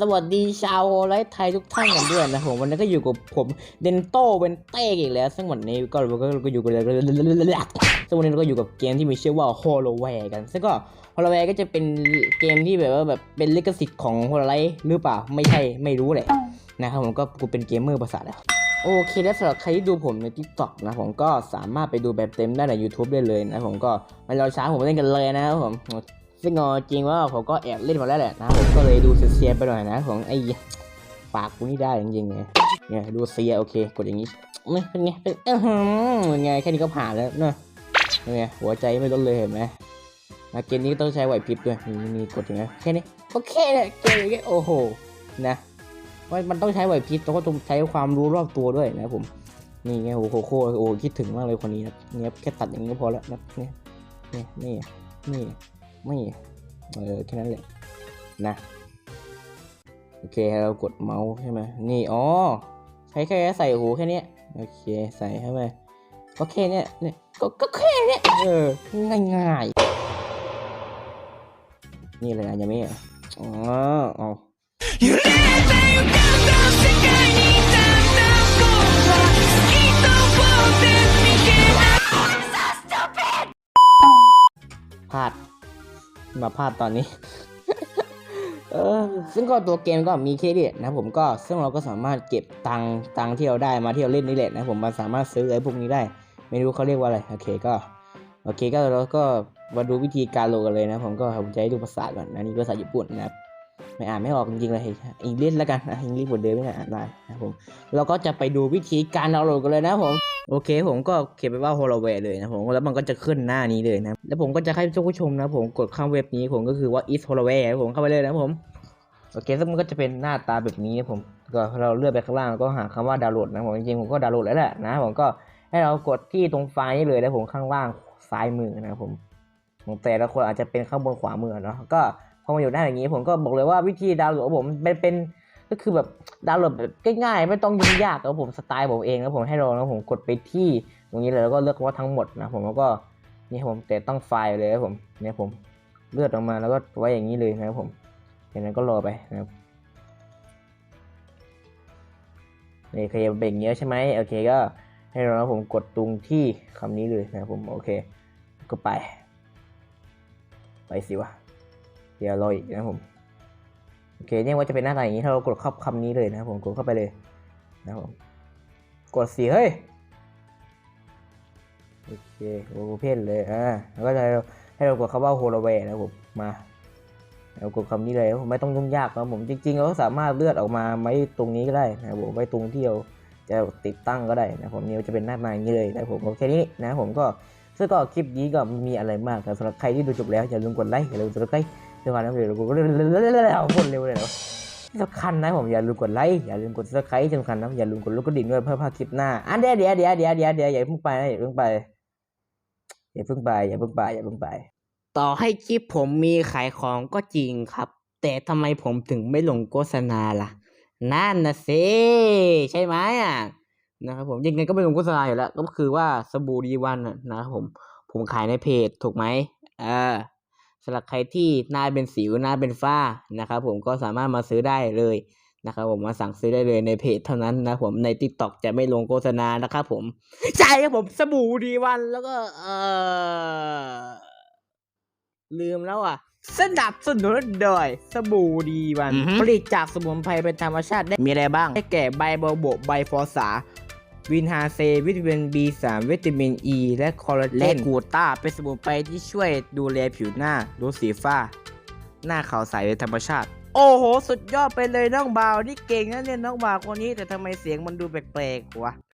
สวัสดีชาวไลฟ์ไทยทุกท่านกันด้วยนะผมวันนี้ก็อยู่กับผมเดนโตเวนเต้อีกแล้วซึ่งวันนี้ก็ก็ก็อยู่กันซึ่งวันนี้เราก็อยู่กับเกมที่มีชื่อว่า h o l o w a r e กันซึ่งก็ h o l o w a r e ก็จะเป็นเกมที่แบบว่าแบบเป็นลิขสิทธิ์ของ h o l o l i หรือเปล่าไม่ใช่ไม่รู้แหละนะครับผมก็กูเป็นเกมเมอร์ภาษาแล้วโอเคแล้วสำหรับใครที่ดูผมใน TikTok นะผมก็สามารถไปดูแบบเต็มได้ใน YouTube ได้เลยนะผมก็ไม่รอช้าผมไปเล่นกันเลยนะครับผม ซึ่งเอาจริงว่าผมก็แอบเล่นมาแล้วแหละนะผมก็เลยดูเสียไปหน่อยนะ ของไอ้ปากกูนี่ได้จริงๆเลยเนี่ยดูเสียโอเค กดอย่างนี้เป็นไงเป็นเออหือเป็นไงแค่นี้ก็ผ่านแล้วเนอะเป็นไงหัวใจไม่ลดเลยเห็นไหมนะเกมนี้ต้องใช้ไหวพริบด้วยนี่นี่กดอย่างนี้แค่นี้ก็แค่เนี่ยเกมอย่างนี้โอ้โหนะว่ามันต้องใช้ไหวพริบแล้วก็ต้องใช้ความรู้รอบตัวด้วยนะผมนี่ไงโอ้โหโคโอ้คิดถึงมากเลยคนนี้นะเนี่ยแค่ตัดอย่างนี้ก็พอแล้วนะเนี่ยเนี่ยนี่นี่ ไม่เออแค่นั้นแหละนะโอเคเรากดเมาส์ใช่ไหมนี่อ๋อใช้แค่ใส่หูแค่นี้โอเคใส่เข้าไปก็แค่เนี้ยเนี่ยก็ก็แค่เนี้ยเออง่ายง่ายๆนี่เลยนะยังไม่ออ๋อเอา มาพลาดตอนนี้ เออ ซึ่งก็ตัวเกมก็มีเครดิตนะผมก็ซึ่งเราก็สามารถเก็บตังตังที่เราได้มาที่เราเล่นนี่แหละนะผมมันสามารถซื้อไอ้พวกนี้ได้ ไม่รู้เขาเรียกว่าอะไรโอเคก็ โอเคก็เราก็มาดูวิธีการโหลดกันเลยนะ ผมก็ผมจะให้ดูภาษาก่อนนะนี่ภาษาญี่ปุ่นนะครับ ไม่อ่านไม่ออกจริงๆเลยอังกฤษแล้วกันอังกฤษบทเดิมไม่อ่านได้นะผมเราก็จะไปดูวิธีการดาวน์โหลดกันเลยนะผมโอเค ผมก็เขียนไปว่า h o l o w a r e เลยนะผมแล้วมันก็จะขึ้นหน้านี้เลยนะแล้วผมก็จะให้ท่านผู้ชมนะผมกดข้าเว็บนี้ผมก็คือว่า is h o l o w a r e ผมเข้าไปเลยนะผมโอเคซึ่งมันก็จะเป็นหน้าตาแบบนี้นะผมก็เราเลื่อนไปข้างล่างก็หาคำว่าดาวน์โหลดนะผมจริงๆผมก็ดาวน์โหลดแล้วแหละนะผมก็ให้เรากดที่ตรงไฟล์นี้เลยนะผมข้างล่างซ้ายมือนะผมของแต่ละคนอาจจะเป็นข้างบนขวามือเนาะก็ พอมาอยู่หน้าอย่างนี้ผมก็บอกเลยว่าวิธีดาวน์โหลดผมเป็นเป็นก็คือแบบดาวน์โหลดแบบง่ายๆ ไม่ต้องยุ่งยากแล้วผมสไตล์ผมเองแล้วผมให้เราแล้วผมกดไปที่ตรงนี้เลยแล้วก็เลือกว่าทั้งหมดนะผมแล้วก็นี่ผมแต่ต้องไฟล์เลยครับผมเนี่ยผมเลือกออกมาแล้วก็ไว้อย่างนี้เลยนะครับผมจากนั้นก็รอไปนะครับนี่เคยเป็นอย่างเงี้ยใช่ไหมโอเคก็ให้เราแล้วผมกดตรงที่คำนี้เลยนะครับผมโอเคก็ไป ไปสิวะ เดี๋ยวรออีกนะผมโอเคเนี่ยว่าจะเป็นหน้าตาอย่างนี้ถ้าเรากดเข้าคำนี้เลยนะครับผมกดเข้าไปเลยนะผมกดสีเฮ้ยโอเคโอเพนเลยอ่าแล้วก็จะให้เรากดคำว่าโฮโลเวนะผมมาเรากดคำนี้เลยผมไม่ต้องยุ่งยากนะผมจริงๆเราก็สามารถเลือกออกมาไว้ตรงนี้ก็ได้นะผมไว้ตรงที่เราจะติดตั้งก็ได้นะผมนี่จะเป็นหน้าตาอย่างนี้เลยนะผมโอเคนี้นะผมก็ซึ่งก็คลิปนี้ก็ม่มีอะไรมากแต่สำหรับใครที่ดูจบแล้วอย่าลืมกดไลค์อย่าลืมกดไลค์ เดี๋ยวก่อนนะเดี๋ยวกูก็เร็วๆๆๆๆคนเร็วเลยเหรอที่สำคัญนะผมอย่าลืมกดไลค์อย่าลืมกดซับสไครต์ที่สำคัญนะอย่าลืมกดลูกกระดิ่งด้วยเพื่อพาดคลิปหน้าอันเดี๋ยวเดี๋ยวเดียวเดียวเดียวเดียวอย่าเพิ่งไปนะอย่าเพิ่งไปอย่าเพิ่งไปอย่าเพิ่งไปอย่าเพิ่งไป ต่อให้คลิปผมมีขายของก็จริงครับ แต่ทำไมผมถึงไม่ลงโฆษณาล่ะนั่นนะสิใช่ไหมอะนะครับผมยังไงก็ไม่ลงโฆษณาอยู่แล้ว ก็คือว่าสบู่ดีวันนะนะครับผมผมขายในเพจถูกไหมเออ สำหรับใครที่หน้าเป็นสิวหน้าเป็นฝ้านะครับผมก็สามารถมาซื้อได้เลยนะครับผมมาสั่งซื้อได้เลยในเพจเท่านั้นนะผมใน t ิ k t o k จะไม่ลงโฆษณานะครับผม ใช่ครับผมสบู่ดีวันแล้วก็เออลืมแล้วอะสนับสนุนโดยสบู่ดีวัน ผลิตจากสมุนไพรเป็นธรรมชาติได้มีอะไรบ้างได้แก่ใบโบโบใบฟอสา วินฮาเซวิตามิน B3 วิตามิน E และคอลลาเจนและกูต้าเป็นสมุนไพรที่ช่วยดูแลผิวหน้าลดสีฟ้า หน้าขาวใสเป็นธรรมชาติ โอ้โห สุดยอดไปเลยน้องบ่าว นี่เก่งนะเนี่ยน้องบ่าวคนนี้แต่ทำไมเสียงมันดูแปลกๆวะ